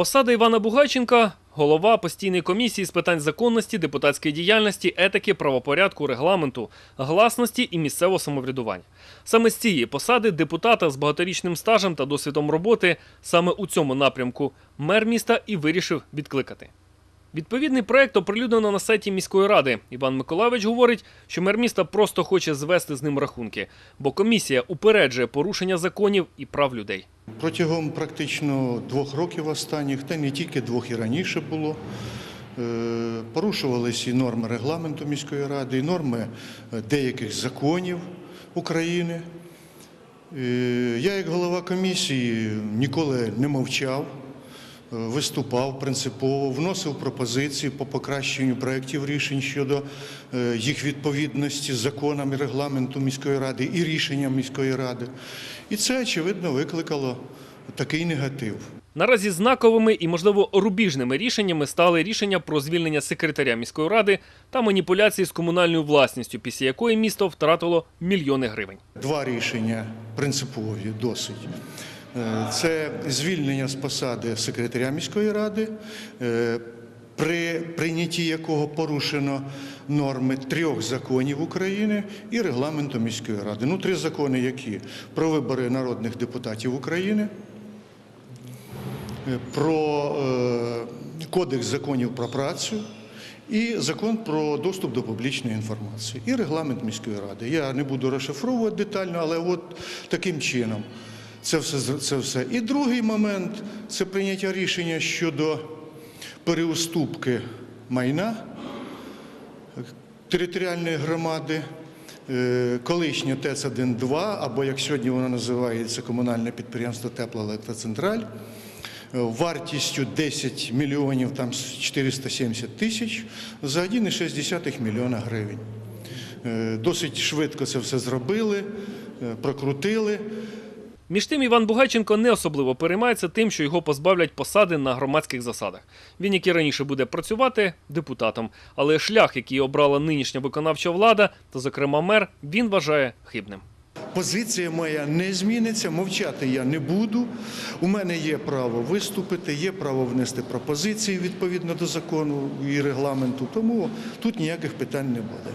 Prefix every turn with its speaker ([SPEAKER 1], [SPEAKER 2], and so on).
[SPEAKER 1] Посада Івана Бугайченка – голова постійної комісії з питань законності, депутатської діяльності, етики, правопорядку, регламенту, гласності і місцевого самоврядування. Саме з цієї посади депутата з багаторічним стажем та досвідом роботи саме у цьому напрямку мер міста і вирішив відкликати. Відповідний проект оприлюднено на сайті міської ради. Іван Миколайович говорить, що мер міста просто хоче звести з ним рахунки, бо комісія упереджує порушення законів і прав людей.
[SPEAKER 2] Протягом практично двох років останніх, та не тільки двох і раніше було, е, порушувалися і норми регламенту міської ради, і норми е, деяких законів України. Е, Я, як голова комісії, ніколи не мовчав, виступав принципово, вносив пропозиції по покращенню проєктів рішень щодо е, їх відповідності законам і регламенту міської ради і рішенням міської ради. І це, очевидно, викликало такий негатив.
[SPEAKER 1] Наразі знаковими і, можливо, рубіжними рішеннями стали рішення про звільнення секретаря міської ради та маніпуляції з комунальною власністю, після якої місто втратило мільйони гривень.
[SPEAKER 2] Два рішення принципові досить. Е, Це звільнення з посади секретаря міської ради, е, при прийнятті якого порушено норми трьох законів України і регламенту міської ради. Ну, три закони, які про вибори народних депутатів України, е, про Кодекс законів про працю і закон про доступ до публічної інформації, і регламент міської ради. Я не буду розшифровувати детально, але от таким чином це все, це все. І другий момент це прийняття рішення щодо переуступки майна територіальної громади. е, Колишнє ТЕЦ-1-2, або як сьогодні воно називається комунальне підприємство Теплоелектроцентраль, е, вартістю 10 мільйонів там 470 тисяч за 1,6 мільйона гривень. Е, Досить швидко це все зробили, прокрутили.
[SPEAKER 1] Між тим, Іван Бугайченко не особливо переймається тим, що його позбавлять посади на громадських засадах. Він, як і раніше, буде працювати депутатом, але шлях, який обрала нинішня виконавча влада, та, зокрема, мер, він вважає хибним.
[SPEAKER 2] Позиція моя не зміниться, мовчати я не буду. У мене є право виступити, є право внести пропозиції відповідно до закону і регламенту, тому тут ніяких питань не буде.